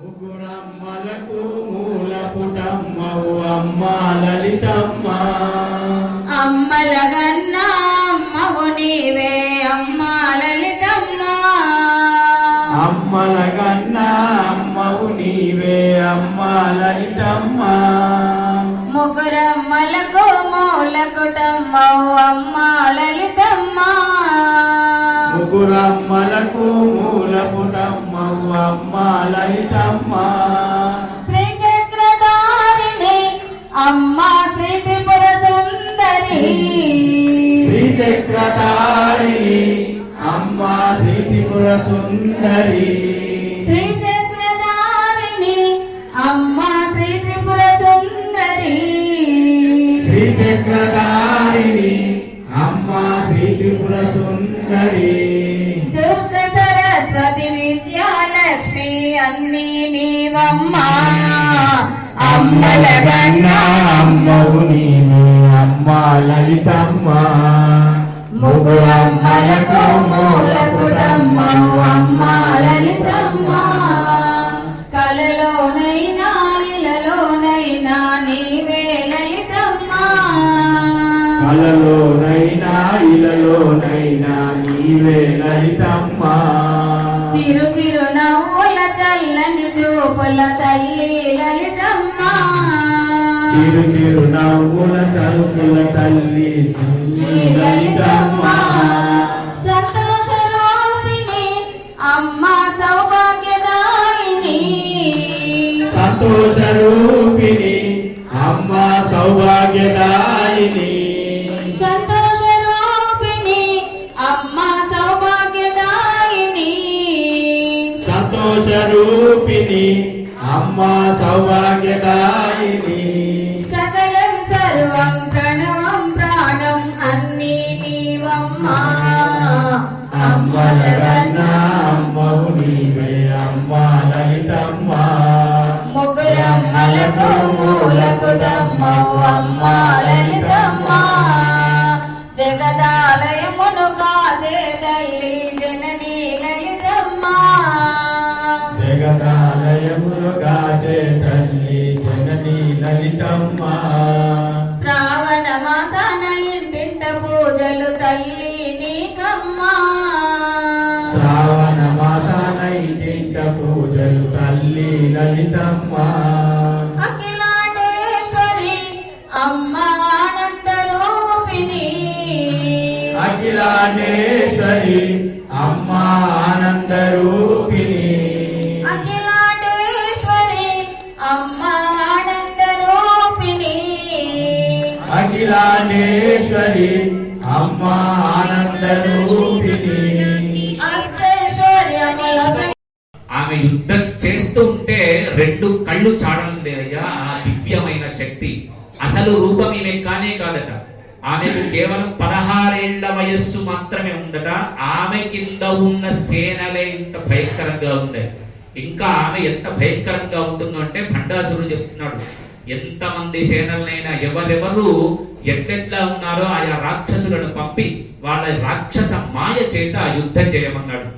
ముగ్గురమ్మలకు మూల పుటమ్మవు అమ్మ లలితమ్మ. అమ్మలగన్నా అమ్మవు నీవే అమ్మ లలితమ్మ. అమ్మలగన్నా అమ్మవు నీవే అమ్మ లలితమ్మ. ముగ్గురమ్మలకు మూల కుటమ్మవు అమ్మ లలితమ్మ. ముగ్గురమ్మలకు మూల పుటమ్మ శ్రీ చక్రధారిణి అమ్మ శ్రీ త్రిపుర సుందరి. శ్రీచక్రధారిణి అమ్మ శ్రీపుర సుందరి. శ్రీ అమ్మల కన్నా అమ్మవు నీవే అమ్మ లలితమ్మ ముగ్గురమ్మలకు మూలకుటమ్మవు అమ్మ లలితమ్మ కలలోనైనా ఇలలోనైనా నీవే లలితమ్మ. కలలోనైనా ఇలలోనైనా నీవే లలితమ్మ. చిరు చిరు నవ్వుల చల్లని చూపుల తల్లి లలితమ్మ. చిరు చిరు నవ్వుల సరుకుల తల్లి లలితమ్మ. అమ్మ సౌభాగ్యదాయిని. సంతోష రూపిణి అమ్మ సౌభాగ్యదాయిని రూపిణి అమ్మ సౌభాగ్యదాయిని. సకలం సర్వం ప్రణవం ప్రాణం అన్నీ నీవమ్మ అమ్మల లలితమ్మ శ్రావణ మాసాన ఇంటింట పూజలు తల్లి నీకమ్మ. శ్రావణ మాసాన ఇంటింట పూజలు తల్లి లలితమ్మ. అఖిలాండేశ్వరి అమ్మ ఆనంద రూపిణి అఖిలాండేశ్వరి అమ్మ ఆనంద రూపిణి అఖిలాండేశ్వరి అమ్మ ఆనంద రూపిణి ఆమె యుద్ధం చేస్తూ ఉంటే రెండు కళ్ళు చాడడం లేదయ్యా ఆ దివ్యమైన శక్తి. అసలు రూపం ఈమె కానే కాదట. ఆమెకు కేవలం పదహారేళ్ళ వయస్సు మాత్రమే ఉందట ఆమె కింద ఉన్న సేనలే ఇంత భయంకరంగా ఉంది ఇంకా ఆమె ఎంత భయంకరంగా ఉంటుందో అంటే భండాసురుడు చెప్తున్నాడు. ఎంతమంది సేనలనైనా ఎవరెవరు ఎట్లెట్లా ఉన్నారో ఆయా రాక్షసులను పంపి వాళ్ళ రాక్షస మాయ చేత యుద్ధం చేయమన్నాడు.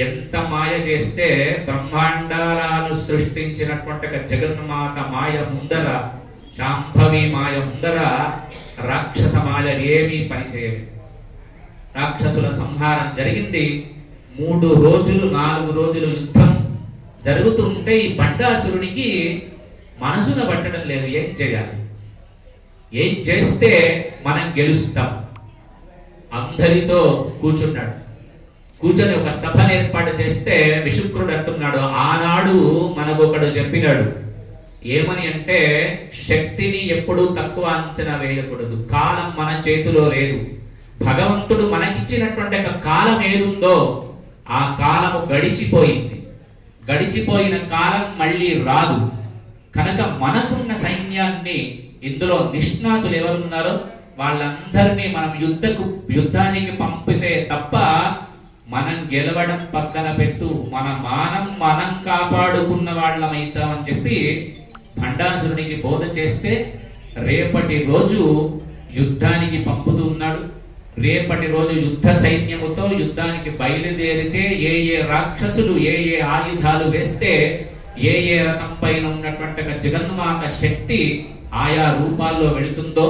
ఎంత మాయ చేస్తే బ్రహ్మాండాలను సృష్టించినటువంటి జగన్మాత మాయ ముందర శాంభవి మాయ ముందర రాక్షస మాయ ఏమీ పనిచేయదు. రాక్షసుల సంహారం జరిగింది. మూడు రోజులు నాలుగు రోజులు యుద్ధం జరుగుతుంటే ఈ బండాసురునికి మనసున పట్టడం లేదు ఏం చేయాలి? ఏం చేస్తే మనం గెలుస్తాం? అందరితో కూర్చున్నాడు. కూర్చొని ఒక సభను ఏర్పాటు చేస్తే విశుక్రుడు అంటున్నాడు ఆనాడు మనకొకడు చెప్పినాడు. ఏమని అంటే శక్తిని ఎప్పుడూ తక్కువ అంచనా వేయకూడదు. కాలం మన చేతిలో లేదు. భగవంతుడు మనకిచ్చినటువంటి ఒక కాలం ఏదుందో ఆ కాలము గడిచిపోయింది. గడిచిపోయిన కాలం మళ్ళీ రాదు. కనుక మనకున్న సైన్యాన్ని ఇందులో నిష్ణాతులు ఎవరున్నారో వాళ్ళందరినీ మనం యుద్ధకు యుద్ధానికి పంపితే తప్ప మనం గెలవడం పక్కన పెట్టు మన మానం మనం కాపాడుకున్న వాళ్ళమైతామని చెప్పి భండాసురునికి బోధ చేస్తే రేపటి రోజు యుద్ధానికి పంపుతూ ఉన్నాడు. రేపటి రోజు యుద్ధ సైన్యముతో యుద్ధానికి బయలుదేరితే ఏ ఏ రాక్షసులు ఏ ఏ ఆయుధాలు వేస్తే ఏ ఏ రథం పైన ఉన్నటువంటి జగన్మాత శక్తి ఆయా రూపాల్లో వెళుతుందో